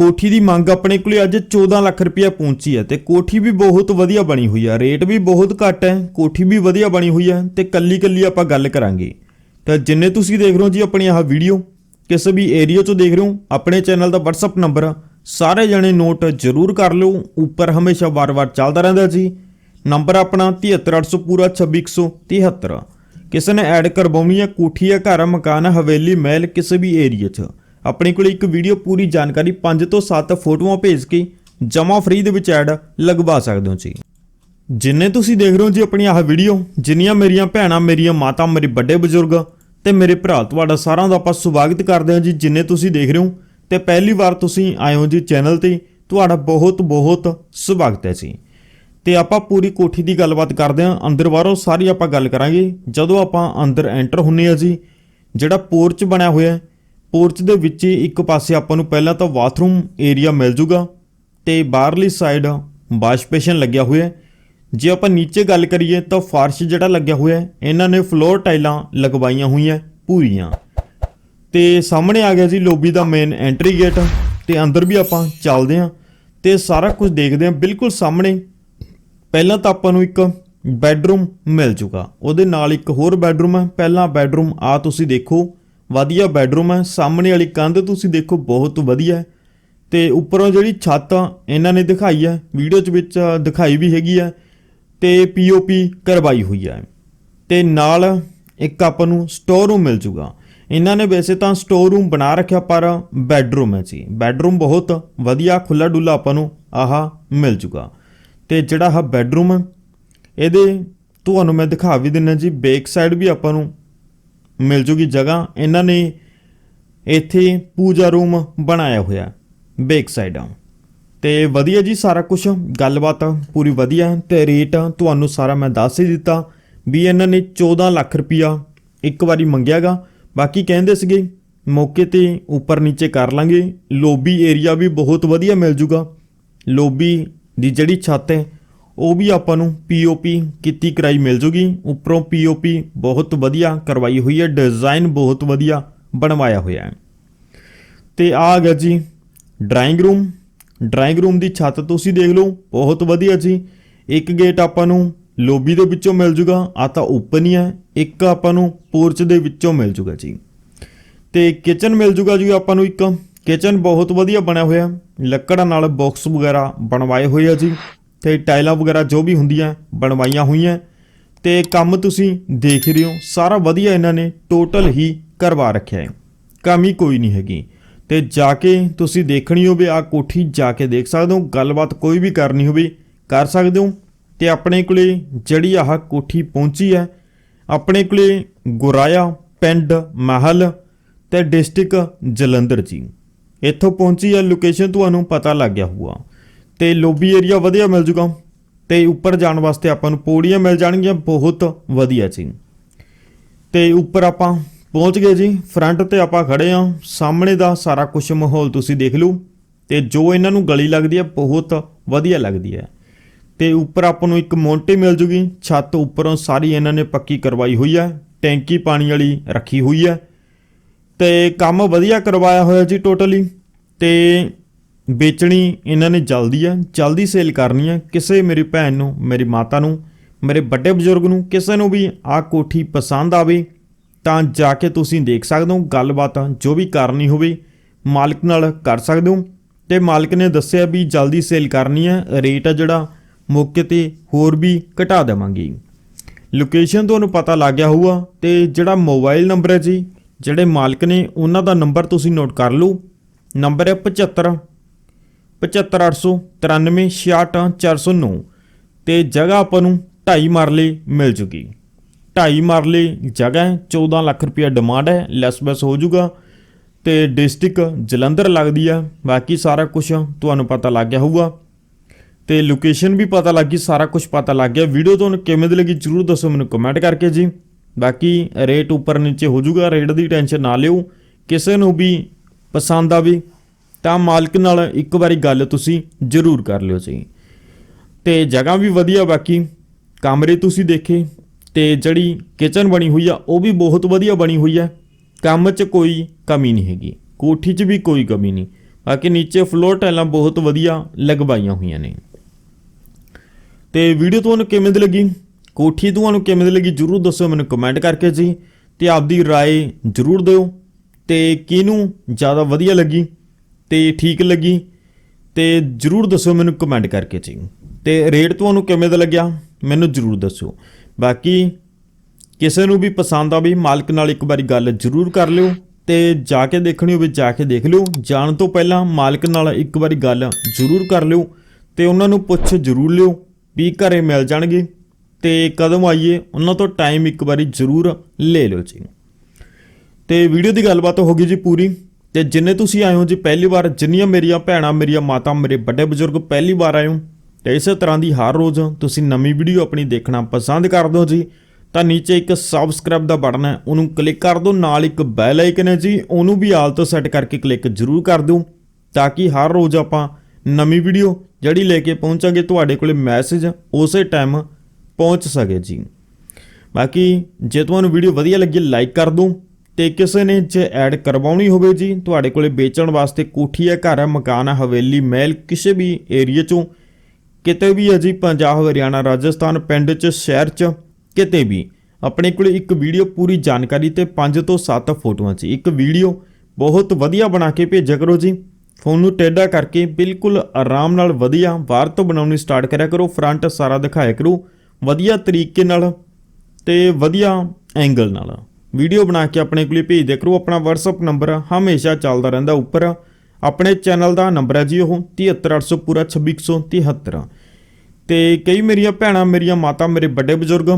ਕੋਠੀ ਦੀ ਮੰਗ ਆਪਣੇ ਕੋਲੇ ਅੱਜ 14 ਲੱਖ ਰੁਪਇਆ ਪਹੁੰਚੀ ਹੈ ਤੇ ਕੋਠੀ ਵੀ ਬਹੁਤ ਵਧੀਆ ਬਣੀ ਹੋਈ ਹੈ। ਰੇਟ ਵੀ ਬਹੁਤ ਘੱਟ ਹੈ, ਕੋਠੀ ਵੀ ਵਧੀਆ ਬਣੀ ਹੋਈ ਹੈ ਤੇ ਕੱਲੀ ਕੱਲੀ ਆਪਾਂ ਗੱਲ ਕਰਾਂਗੇ। ਤਾਂ ਜਿੰਨੇ ਤੁਸੀਂ ਦੇਖ ਰਹੇ ਹੋ ਜੀ ਆਪਣੀ ਆਹ ਵੀਡੀਓ, ਕਿਸੇ ਵੀ ਏਰੀਆ 'ਚੋਂ ਦੇਖ ਰਹੇ ਹੋ, ਆਪਣੇ ਚੈਨਲ ਦਾ WhatsApp ਨੰਬਰ ਸਾਰੇ ਜਣੇ ਨੋਟ ਜ਼ਰੂਰ ਕਰ ਲਿਓ। ਉੱਪਰ ਹਮੇਸ਼ਾ ਵਾਰ-ਵਾਰ ਚੱਲਦਾ ਰਹਿੰਦਾ ਜੀ। ਨੰਬਰ ਆਪਣਾ 73800 ਪੂਰਾ 26173 ਕਿਸੇ ਨੇ ਐਡ ਕਰਵਾਉਣੀ ਹੈ ਕੋਠੀ ਹੈ ਘਰ, ਮਕਾਨ, ਹਵੇਲੀ, ਮਹਿਲ, ਕਿਸੇ ਵੀ ਏਰੀਆ 'ਚ। ਆਪਣੇ ਕੋਲ ਇੱਕ ਵੀਡੀਓ ਪੂਰੀ ਜਾਣਕਾਰੀ 5 ਤੋਂ 7 ਫੋਟੋਆਂ ਭੇਜ ਕੇ ਜਮਾ ਫ੍ਰੀ ਦੇ ਵਿੱਚ ਐਡ ਲਗਵਾ ਸਕਦੇ ਹੋ ਜੀ। ਜਿੰਨੇ ਤੁਸੀਂ ਦੇਖ ਰਹੇ ਹੋ ਜੀ ਆਪਣੀ ਆਹ ਵੀਡੀਓ, ਜਿੰਨੀਆਂ ਮੇਰੀਆਂ ਭੈਣਾਂ, ਮੇਰੀਆਂ ਮਾਤਾ, ਮੇਰੇ ਵੱਡੇ ਬਜ਼ੁਰਗ ਤੇ ਮੇਰੇ ਭਰਾ, ਤੁਹਾਡਾ ਸਾਰਿਆਂ ਦਾ ਆਪਾਂ ਸਵਾਗਤ ਕਰਦੇ ਹਾਂ ਜੀ, ਜਿੰਨੇ ਤੁਸੀਂ ਦੇਖ ਰਹੇ ਹੋ ਤੇ ਪਹਿਲੀ ਵਾਰ ਤੁਸੀਂ ਆਏ ਹੋ ਜੀ ਚੈਨਲ ਤੇ, ਤੁਹਾਡਾ ਬਹੁਤ ਬਹੁਤ ਸਵਾਗਤ ਹੈ ਜੀ। ਤੇ ਆਪਾਂ ਪੂਰੀ ਕੋਠੀ ਦੀ ਗੱਲਬਾਤ ਕਰਦੇ ਹਾਂ, ਅੰਦਰ ਬਾਹਰੋਂ ਸਾਰੀ ਆਪਾਂ ਗੱਲ ਕਰਾਂਗੇ, ਜਦੋਂ ਆਪਾਂ ਅੰਦਰ ਐਂਟਰ ਹੁੰਨੇ ਆ ਜੀ, ਜਿਹੜਾ ਪੋਰਚ ਬਣਿਆ ਹੋਇਆ ਹੈ ਪੋਰਚ ਦੇ ਵਿੱਚ ਹੀ ਇੱਕ ਪਾਸੇ ਆਪਾਂ ਨੂੰ ਪਹਿਲਾਂ ਤਾਂ ਬਾਥਰੂਮ ਏਰੀਆ ਮਿਲ ਜੂਗਾ ਤੇ ਬਾਹਰਲੀ ਸਾਈਡ ਵਾਸ਼ ਬੇਸਿਨ ਲੱਗਿਆ ਹੋਇਆ ਹੈ। ਜੇ ਆਪਾਂ ਨੀਚੇ ਗੱਲ ਕਰੀਏ ਤਾਂ ਫਾਰਸ਼ ਜਿਹੜਾ ਲੱਗਿਆ ਹੋਇਆ ਹੈ, ਇਹਨਾਂ ਨੇ ਫਲੋਰ ਟਾਈਲਾਂ ਲਗਵਾਈਆਂ ਹੋਈਆਂ ਪੂਰੀਆਂ। ਤੇ ਸਾਹਮਣੇ ਆ ਗਿਆ ਜੀ ਲੋਬੀ ਦਾ ਮੇਨ ਐਂਟਰੀ ਗੇਟ ਤੇ ਅੰਦਰ ਵੀ ਆਪਾਂ ਚੱਲਦੇ ਹਾਂ ਤੇ ਸਾਰਾ ਕੁਝ ਦੇਖਦੇ ਹਾਂ। ਬਿਲਕੁਲ ਸਾਹਮਣੇ ਪਹਿਲਾਂ ਤਾਂ ਆਪਾਂ ਨੂੰ ਇੱਕ ਬੈੱਡਰੂਮ ਮਿਲ ਜੂਗਾ। ਉਹਦੇ ਨਾਲ ਇੱਕ ਹੋਰ ਬੈੱਡਰੂਮ ਹੈ। ਪਹਿਲਾ ਬੈੱਡਰੂਮ ਆ ਤੁਸੀਂ ਦੇਖੋ। ਵਧੀਆ ਬੈਡਰੂਮ ਹੈ, ਸਾਹਮਣੇ ਵਾਲੀ ਕੰਧ ਤੁਸੀਂ ਦੇਖੋ ਬਹੁਤ ਵਧੀਆ ਹੈ। ਤੇ ਉੱਪਰੋਂ ਜਿਹੜੀ ਛੱਤ ਇਹਨਾਂ ਨੇ ਦਿਖਾਈ ਹੈ, ਵੀਡੀਓ 'ਚ ਵਿੱਚ ਦਿਖਾਈ ਵੀ ਹੈਗੀ ਹੈ। ਤੇ ਪੀਓਪੀ ਕਰਵਾਈ ਹੋਈ ਹੈ। ਤੇ ਨਾਲ ਇੱਕ ਆਪਾਂ ਨੂੰ ਸਟੋਰ ਰੂਮ ਮਿਲ ਜੂਗਾ। ਇਹਨਾਂ ਨੇ ਵੈਸੇ ਤਾਂ ਸਟੋਰ ਰੂਮ ਬਣਾ ਰੱਖਿਆ, ਪਰ ਬੈੱਡਰੂਮ ਹੈ ਜੀ। ਬੈੱਡਰੂਮ ਬਹੁਤ ਵਧੀਆ ਖੁੱਲਾ ਡੁੱਲਾ ਆਪਾਂ ਨੂੰ ਆਹਾ ਮਿਲ ਜੂਗਾ। ਤੇ ਜਿਹੜਾ ਆਹ ਬੈੱਡਰੂਮ ਹੈ, ਇਹਦੇ ਤੁਹਾਨੂੰ ਮੈਂ ਦਿਖਾ ਵੀ ਦਿੰਨਾ ਜੀ ਬੈਕ ਸਾਈਡ ਵੀ ਆਪਾਂ ਨੂੰ ਮਿਲ ਜੂਗੀ ਜਗ੍ਹਾ, ਇਹਨਾਂ ਨੇ ਇੱਥੇ ਪੂਜਾ ਰੂਮ ਬਣਾਇਆ ਹੋਇਆ, ਬੈਕ ਸਾਈਡ। ਤੇ ਵਧੀਆ ਜੀ ਸਾਰਾ ਕੁਝ ਗੱਲਬਾਤ ਪੂਰੀ ਵਧੀਆ ਹੈ ਤੇ ਰੇਟ ਤੁਹਾਨੂੰ ਸਾਰਾ ਮੈਂ ਦੱਸ ਹੀ ਦਿੱਤਾ ਵੀ ਇਹਨਾਂ ਨੇ 14 ਲੱਖ ਰੁਪਇਆ ਇੱਕ ਵਾਰੀ ਮੰਗਿਆਗਾ। ਬਾਕੀ ਕਹਿੰਦੇ ਸੀਗੇ, ਮੌਕੇ ਤੇ ਉੱਪਰ ਨੀਚੇ ਕਰ ਲਾਂਗੇ। ਲੋਬੀ ਏਰੀਆ ਵੀ ਬਹੁਤ ਵਧੀਆ ਮਿਲ ਜੂਗਾ। ਲੋਬੀ ਦੀ ਜਿਹੜੀ ਛੱਤ ਹੈ ਉਹ ਵੀ ਆਪਾਂ ਨੂੰ ਪੀਓਪੀ ਕੀਤੀ ਕਰਾਈ ਮਿਲ ਜੂਗੀ। ਉੱਪਰੋਂ ਪੀਓਪੀ ਬਹੁਤ ਵਧੀਆ ਕਰਵਾਈ ਹੋਈ ਹੈ। ਡਿਜ਼ਾਈਨ ਬਹੁਤ ਵਧੀਆ ਬਣਵਾਇਆ ਹੋਇਆ ਹੈ। ਤੇ ਆ ਗਿਆ ਜੀ ਡਰਾਇੰਗ ਰੂਮ ਡਰਾਇੰਗ ਰੂਮ ਦੀ ਛੱਤ ਤੁਸੀਂ ਦੇਖ ਲਓ, ਬਹੁਤ ਵਧੀਆ ਜੀ। ਇੱਕ ਗੇਟ ਆਪਾਂ ਨੂੰ ਲੋਬੀ ਦੇ ਵਿੱਚੋਂ ਮਿਲ ਜੂਗਾ। ਆ ਤਾਂ ਓਪਨ ਹੀ ਹੈ। ਇੱਕ ਆਪਾਂ ਨੂੰ ਪੋਰਚ ਦੇ ਵਿੱਚੋਂ ਮਿਲ ਜੂਗਾ ਜੀ। ਤੇ ਕਿਚਨ ਮਿਲ ਜੂਗਾ ਜੀ ਆਪਾਂ ਨੂੰ ਇੱਕ। ਕਿਚਨ ਬਹੁਤ ਵਧੀਆ ਬਣਿਆ ਹੋਇਆ। ਲੱਕੜਾਂ ਨਾਲ ਬਾਕਸ ਵਗੈਰਾ ਬਣਵਾਏ ਹੋਏ ਆ ਜੀ। ਤੇ ਟਾਈਲਾਂ ਵਗੈਰਾ ਜੋ ਵੀ ਹੁੰਦੀਆਂ ਬਣਵਾਈਆਂ ਹੋਈਆਂ। ਤੇ ਕੰਮ ਤੁਸੀਂ ਦੇਖ ਰਹੇ ਹੋ, ਸਾਰਾ ਵਧੀਆ ਇਹਨਾਂ ਨੇ ਟੋਟਲ ਹੀ ਕਰਵਾ ਰੱਖਿਆ ਹੈ। ਕਮੀ ਕੋਈ ਨਹੀਂ ਹੈਗੀ। ਤੇ ਜਾ ਕੇ ਤੁਸੀਂ ਦੇਖਣੀ ਹੋਵੇ ਆ ਕੋਠੀ ਜਾ ਕੇ ਦੇਖ ਸਕਦੇ ਹੋ, ਗੱਲਬਾਤ ਕੋਈ ਵੀ ਕਰਨੀ ਹੋਵੇ, ਕਰ ਸਕਦੇ ਹੋ। ਤੇ ਆਪਣੇ ਕੋਲੇ ਜਿਹੜੀ ਆਹ ਕੋਠੀ ਪਹੁੰਚੀ ਹੈ, ਆਪਣੇ ਕੋਲੇ ਗੁਰਾਇਆ ਪਿੰਡ ਮਹਲ ਤੇ ਡਿਸਟ੍ਰਿਕਟ ਜਲੰਧਰ ਜੀ। ਇੱਥੋਂ ਪਹੁੰਚੀ ਹੈ, ਲੋਕੇਸ਼ਨ ਤੁਹਾਨੂੰ ਪਤਾ ਲੱਗ ਗਿਆ ਹੋਊਗਾ। ਤੇ ਲੋਬੀ ਏਰੀਆ ਵਧੀਆ ਮਿਲ ਜੂਗਾ। ਤੇ ਉੱਪਰ ਜਾਣ ਵਾਸਤੇ ਆਪਾਂ ਨੂੰ ਪੌੜੀਆਂ ਮਿਲ ਜਾਣਗੀਆਂ, ਬਹੁਤ ਵਧੀਆ ਜੀ। ਤੇ ਉੱਪਰ ਆਪਾਂ ਪਹੁੰਚ ਗਏ ਜੀ ਫਰੰਟ ਤੇ ਆਪਾਂ ਖੜੇ ਆ ਸਾਹਮਣੇ ਦਾ ਸਾਰਾ ਕੁਝ ਮਾਹੌਲ ਤੁਸੀਂ ਦੇਖ ਲਓ। ਤੇ ਜੋ ਇਹਨਾਂ ਨੂੰ ਗਲੀ ਲੱਗਦੀ ਹੈ, ਬਹੁਤ ਵਧੀਆ ਲੱਗਦੀ ਹੈ। ਤੇ ਉੱਪਰ ਆਪਾਂ ਨੂੰ ਇੱਕ ਮੋਂਟੇ ਮਿਲ ਜੂਗੀ। ਛੱਤ ਉੱਪਰੋਂ ਸਾਰੀ ਇਹਨਾਂ ਨੇ ਪੱਕੀ ਕਰਵਾਈ ਹੋਈ ਹੈ। ਟੈਂਕੀ ਪਾਣੀ ਵਾਲੀ ਰੱਖੀ ਹੋਈ ਹੈ। ਤੇ ਕੰਮ ਵਧੀਆ ਕਰਵਾਇਆ ਹੋਇਆ ਜੀ ਟੋਟਲੀ ਤੇ ਵੇਚਣੀ ਇਹਨਾਂ ਨੇ ਜਲਦੀ ਹੈ ਜਲਦੀ ਸੇਲ ਕਰਨੀ ਹੈ ਕਿਸੇ ਮੇਰੀ ਭੈਣ ਨੂੰ, ਮੇਰੀ ਮਾਤਾ ਨੂੰ, ਮੇਰੇ ਵੱਡੇ ਬਜ਼ੁਰਗ ਨੂੰ, ਕਿਸੇ ਨੂੰ ਵੀ ਆਹ ਕੋਠੀ ਪਸੰਦ ਆਵੇ ਤਾਂ ਜਾ ਕੇ ਤੁਸੀਂ ਦੇਖ ਸਕਦੇ ਹੋ, ਗੱਲਬਾਤ ਜੋ ਵੀ ਕਰਨੀ ਹੋਵੇ, ਮਾਲਕ ਨਾਲ ਕਰ ਸਕਦੇ ਹੋ। ਤੇ ਮਾਲਕ ਨੇ ਦੱਸਿਆ ਵੀ ਜਲਦੀ ਸੇਲ ਕਰਨੀ ਹੈ ਰੇਟ ਆ ਜਿਹੜਾ, ਮੌਕੇ ਤੇ ਹੋਰ ਵੀ ਘਟਾ ਦੇਵਾਂਗੇ। ਲੋਕੇਸ਼ਨ ਤੁਹਾਨੂੰ ਪਤਾ ਲੱਗ ਗਿਆ ਹੋਊਗਾ ਤੇ ਜਿਹੜਾ ਮੋਬਾਈਲ ਨੰਬਰ ਹੈ ਜੀ, ਜਿਹੜੇ ਮਾਲਕ ਨੇ, ਉਹਨਾਂ ਦਾ ਨੰਬਰ ਤੁਸੀਂ ਨੋਟ ਕਰ ਲਓ। ਨੰਬਰ ਹੈ 75 75893 ਤੇ ਜਗ੍ਹਾ ਆਪਾਂ ਨੂੰ 2.5 ਮਰਲੇ ਮਿਲ ਜੂਗੀ। 2.5 ਮਰਲੇ ਜਗ੍ਹਾ ਹੈ 14 ਲੱਖ ਰੁਪਇਆ ਡਿਮਾਂਡ ਹੈ ਲੈਸ ਬੈਸ ਹੋ ਜੂਗਾ। ਤੇ ਡਿਸਟ੍ਰਿਕਟ ਜਲੰਧਰ ਲੱਗਦੀ ਆ, ਬਾਕੀ ਸਾਰਾ ਕੁਝ ਤੁਹਾਨੂੰ ਪਤਾ ਲੱਗ ਗਿਆ ਹੋਊਗਾ। ਤੇ ਲੋਕੇਸ਼ਨ ਵੀ ਪਤਾ ਲੱਗ ਗਈ, ਸਾਰਾ ਕੁਝ ਪਤਾ ਲੱਗ ਗਿਆ। ਵੀਡੀਓ ਤੁਹਾਨੂੰ ਕਿਵੇਂ ਦੀ ਲੱਗੀ ਜਰੂਰ ਦੱਸੋ ਮੈਨੂੰ ਕਮੈਂਟ ਕਰਕੇ ਜੀ। ਬਾਕੀ ਰੇਟ ਉੱਪਰ ਨੀਚੇ ਹੋ ਜਾਊਗਾ ਰੇਟ ਦੀ ਟੈਨਸ਼ਨ ਨਾ ਲਿਓ। ਕਿਸੇ ਨੂੰ ਵੀ ਪਸੰਦ ਆਵੇ ਤਾਂ ਮਾਲਕ ਨਾਲ ਇੱਕ ਵਾਰੀ ਗੱਲ ਤੁਸੀਂ ਜ਼ਰੂਰ ਕਰ ਲਿਓ ਜੀ ਤੇ ਜਗ੍ਹਾ ਵੀ ਵਧੀਆ ਬਾਕੀ ਕਮਰੇ ਤੁਸੀਂ ਦੇਖੇ ਤੇ ਜਿਹੜੀ ਕਿਚਨ ਬਣੀ ਹੋਈ ਆ ਉਹ ਵੀ ਬਹੁਤ ਵਧੀਆ ਬਣੀ ਹੋਈ ਆ ਕੰਮ 'ਚ ਕੋਈ ਕਮੀ ਨਹੀਂ ਹੈਗੀ ਕੋਠੀ 'ਚ ਵੀ ਕੋਈ ਕਮੀ ਨਹੀਂ ਬਾਕੀ ਨੀਚੇ ਫਲੋਰ ਟਾਈਲਾਂ ਬਹੁਤ ਵਧੀਆ ਲਗਵਾਈਆਂ ਹੋਈਆਂ ਨੇ ਤੇ ਵੀਡੀਓ ਤੁਹਾਨੂੰ ਕਿਵੇਂ ਦੀ ਲੱਗੀ ਕੋਠੀ ਤੁਹਾਨੂੰ ਕਿਵੇਂ ਦੀ ਲੱਗੀ ਜਰੂਰ ਦੱਸੋ ਮੈਨੂੰ ਕਮੈਂਟ ਕਰਕੇ ਜੀ ਤੇ ਆਪਦੀ رائے ਜਰੂਰ ਦਿਓ ਤੇ ਕਿਹਨੂੰ ਜ਼ਿਆਦਾ ਵਧੀਆ ਲੱਗੀ ਤੇ ਠੀਕ ਲੱਗੀ, ਤੇ ਜਰੂਰ ਦੱਸੋ ਮੈਨੂੰ ਕਮੈਂਟ ਕਰਕੇ ਜੀ। ਤੇ ਰੇਟ ਤੁਹਾਨੂੰ ਕਿਵੇਂ ਦਾ ਲੱਗਿਆ? ਮੈਨੂੰ ਜਰੂਰ ਦੱਸੋ। ਬਾਕੀ ਕਿਸੇ ਨੂੰ ਵੀ ਪਸੰਦ ਆਵੇ ਮਾਲਕ ਨਾਲ ਇੱਕ ਵਾਰੀ ਗੱਲ ਜ਼ਰੂਰ ਕਰ ਲਿਓ ਤੇ ਜਾ ਕੇ ਦੇਖਣੀ ਹੋਵੇ, ਜਾ ਕੇ ਦੇਖ ਲਿਓ। ਜਾਣ ਤੋਂ ਪਹਿਲਾਂ ਮਾਲਕ ਨਾਲ ਇੱਕ ਵਾਰੀ ਗੱਲ ਜ਼ਰੂਰ ਕਰ ਲਿਓ ਤੇ ਉਹਨਾਂ ਨੂੰ ਪੁੱਛ ਜ਼ਰੂਰ ਲਿਓ ਵੀ ਘਰੇ ਮਿਲ ਜਾਣਗੇ ਤੇ ਕਦੋਂ ਆਈਏ, ਉਹਨਾਂ ਤੋਂ ਟਾਈਮ ਇੱਕ ਵਾਰੀ ਜ਼ਰੂਰ ਲੈ ਲਿਓ ਜੀ। ਤੇ ਵੀਡੀਓ ਦੀ ਗੱਲਬਾਤ ਹੋ ਗਈ ਜੀ ਪੂਰੀ। ਤੇ ਜਿੰਨੇ ਤੁਸੀਂ ਆਏ ਹੋ ਜੀ, ਪਹਿਲੀ ਵਾਰ ਜਿੰਨੀਆਂ ਮੇਰੀਆਂ ਭੈਣਾਂ, ਮੇਰੀਆਂ ਮਾਤਾ, ਮੇਰੇ ਵੱਡੇ ਬਜ਼ੁਰਗ ਪਹਿਲੀ ਵਾਰ ਆਏ ਹੋ, ਤੇ ਇਸੇ ਤਰ੍ਹਾਂ ਦੀ ਹਰ ਰੋਜ਼ ਤੁਸੀਂ ਨਵੀਂ ਵੀਡੀਓ ਆਪਣੀ ਦੇਖਣਾ ਪਸੰਦ ਕਰਦੇ ਹੋ ਜੀ, ਤਾਂ ਨੀਚੇ ਇੱਕ ਸਬਸਕ੍ਰਾਈਬ ਦਾ ਬਟਨ ਹੈ, ਉਹਨੂੰ ਕਲਿੱਕ ਕਰ ਦਿਓ, ਨਾਲ ਇੱਕ ਬੈਲ ਆਈਕਨ ਹੈ ਜੀ, ਉਹਨੂੰ ਵੀ ਆਲ ਤੋਂ ਸੈੱਟ ਕਰਕੇ ਕਲਿੱਕ ਜ਼ਰੂਰ ਕਰ ਦਿਓ, ਤਾਂ ਕਿ ਹਰ ਰੋਜ਼ ਆਪਾਂ ਨਵੀਂ ਵੀਡੀਓ ਜਿਹੜੀ ਲੈ ਕੇ ਪਹੁੰਚਾਂਗੇ, ਤੁਹਾਡੇ ਕੋਲੇ ਮੈਸੇਜ ਉਸੇ ਟਾਈਮ ਪਹੁੰਚ ਸਕੇ ਜੀ। ਬਾਕੀ ਜੇ ਤੁਹਾਨੂੰ ਵੀਡੀਓ ਵਧੀਆ ਲੱਗੀ ਲਾਈਕ ਕਰ ਦਿਓ ਤੇ ਕਿਸੇ ਨੇ ਜੇ ਐਡ ਕਰਵਾਉਣੀ ਹੋਵੇ ਜੀ, ਤੁਹਾਡੇ ਕੋਲੇ ਵੇਚਣ ਵਾਸਤੇ ਕੋਠੀ ਹੈ, ਘਰ ਹੈ, ਮਕਾਨ ਹੈ, ਹਵੇਲੀ, ਮਹਿਲ, ਕਿਸੇ ਵੀ ਏਰੀਆ ਚੋਂ, ਕਿਤੇ ਵੀ ਹੈ ਜੀ, ਪੰਜਾਬ, ਹਰਿਆਣਾ, ਰਾਜਸਥਾਨ, ਪਿੰਡ 'ਚ, ਸ਼ਹਿਰ 'ਚ, ਕਿਤੇ ਵੀ, ਆਪਣੇ ਕੋਲੇ ਇੱਕ ਵੀਡੀਓ ਪੂਰੀ ਜਾਣਕਾਰੀ ਤੇ 5 ਤੋਂ 7 ਫੋਟੋਆਂ 'ਚ ਇੱਕ ਵੀਡੀਓ ਬਹੁਤ ਵਧੀਆ ਬਣਾ ਕੇ ਭੇਜਿਆ ਕਰੋ ਜੀ। ਫੋਨ ਨੂੰ ਟੇਢਾ ਕਰਕੇ ਬਿਲਕੁਲ ਆਰਾਮ ਨਾਲ ਵਧੀਆ ਬਾਹਰ ਤੋਂ ਬਣਾਉਣੀ ਸਟਾਰਟ ਕਰਿਆ ਕਰੋ, ਫਰੰਟ ਸਾਰਾ ਦਿਖਾਇਆ ਕਰੋ, ਵਧੀਆ ਤਰੀਕੇ ਨਾਲ ਤੇ ਵਧੀਆ ਐਂਗਲ ਨਾਲ। ਵੀਡੀਓ ਬਣਾ ਕੇ ਆਪਣੇ ਕੋਲੇ ਭੇਜ ਦਿਆ ਕਰੋ। ਆਪਣਾ WhatsApp ਨੰਬਰ ਹਮੇਸ਼ਾ ਚੱਲਦਾ ਰਹਿੰਦਾ ਉੱਪਰ। ਆਪਣੇ ਚੈਨਲ ਦਾ ਨੰਬਰ ਹੈ ਜੀ ਉਹ 73800 ਪੂਰਾ 2673 ਤੇ ਕਈ ਮੇਰੀਆਂ ਭੈਣਾਂ, ਮੇਰੀਆਂ ਮਾਤਾ, ਮੇਰੇ ਵੱਡੇ ਬਜ਼ੁਰਗ,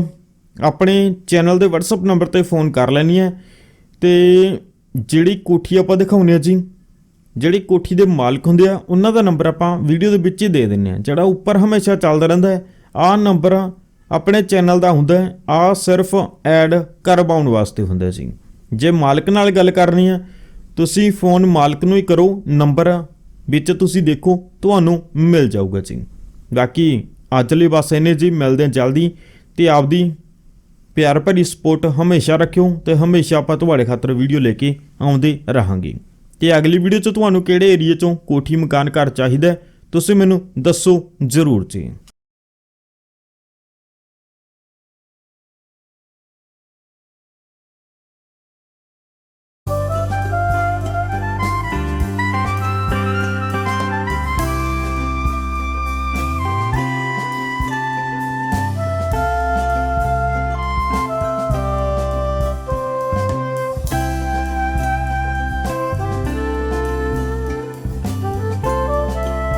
ਆਪਣੇ ਚੈਨਲ ਦੇ WhatsApp ਨੰਬਰ ਤੇ ਫੋਨ ਕਰ ਲੈਣੀ ਹੈ। ਤੇ ਜਿਹੜੀ ਕੋਠੀ ਆਪਾਂ ਦਿਖਾਉਣੀ ਆ ਜੀ, ਜਿਹੜੀ ਕੋਠੀ ਦੇ ਮਾਲਕ ਹੁੰਦੇ ਆ, ਉਹਨਾਂ ਦਾ ਨੰਬਰ ਆਪਾਂ ਵੀਡੀਓ ਦੇ ਵਿੱਚ ਹੀ ਦੇ ਦਿੰਨੇ ਆ ਜਿਹੜਾ ਉੱਪਰ ਹਮੇਸ਼ਾ ਚੱਲਦਾ ਰਹਿੰਦਾ ਹੈ, ਆਹ ਨੰਬਰ ਆਪਣੇ ਚੈਨਲ ਦਾ ਹੁੰਦਾ ਹੈ ਆ ਸਿਰਫ ਐਡ ਕਰਵਾਉਣ ਵਾਸਤੇ ਹੁੰਦਾ ਜੀ ਜੇ ਮਾਲਕ ਨਾਲ ਗੱਲ ਕਰਨੀ ਹੈ, ਤੁਸੀਂ ਫੋਨ ਮਾਲਕ ਨੂੰ ਹੀ ਕਰੋ, ਨੰਬਰ ਵਿੱਚ ਤੁਸੀਂ ਦੇਖੋ, ਤੁਹਾਨੂੰ ਮਿਲ ਜਾਊਗਾ ਜੀ। ਬਾਕੀ ਅੱਜ ਲਈ ਬਸ ਇੰਨੇ ਜੀ, ਮਿਲਦੇ ਹਾਂ ਜਲਦੀ ਤੇ ਆਪਦੀ ਪਿਆਰ ਭਰੀ ਸਪੋਰਟ ਹਮੇਸ਼ਾ ਰੱਖਿਓ ਤੇ ਹਮੇਸ਼ਾ ਆਪਾਂ ਤੁਹਾਡੇ ਖਾਤਰ ਵੀਡੀਓ ਲੈ ਕੇ ਆਉਂਦੇ ਰਹਾਂਗੇ। ਤੇ ਅਗਲੀ ਵੀਡੀਓ 'ਚ ਤੁਹਾਨੂੰ ਕਿਹੜੇ ਏਰੀਆ 'ਚੋਂ ਕੋਠੀ, ਮਕਾਨ, ਘਰ ਚਾਹੀਦਾ ਤੁਸੀਂ ਮੈਨੂੰ ਦੱਸੋ ਜ਼ਰੂਰ ਜੀ।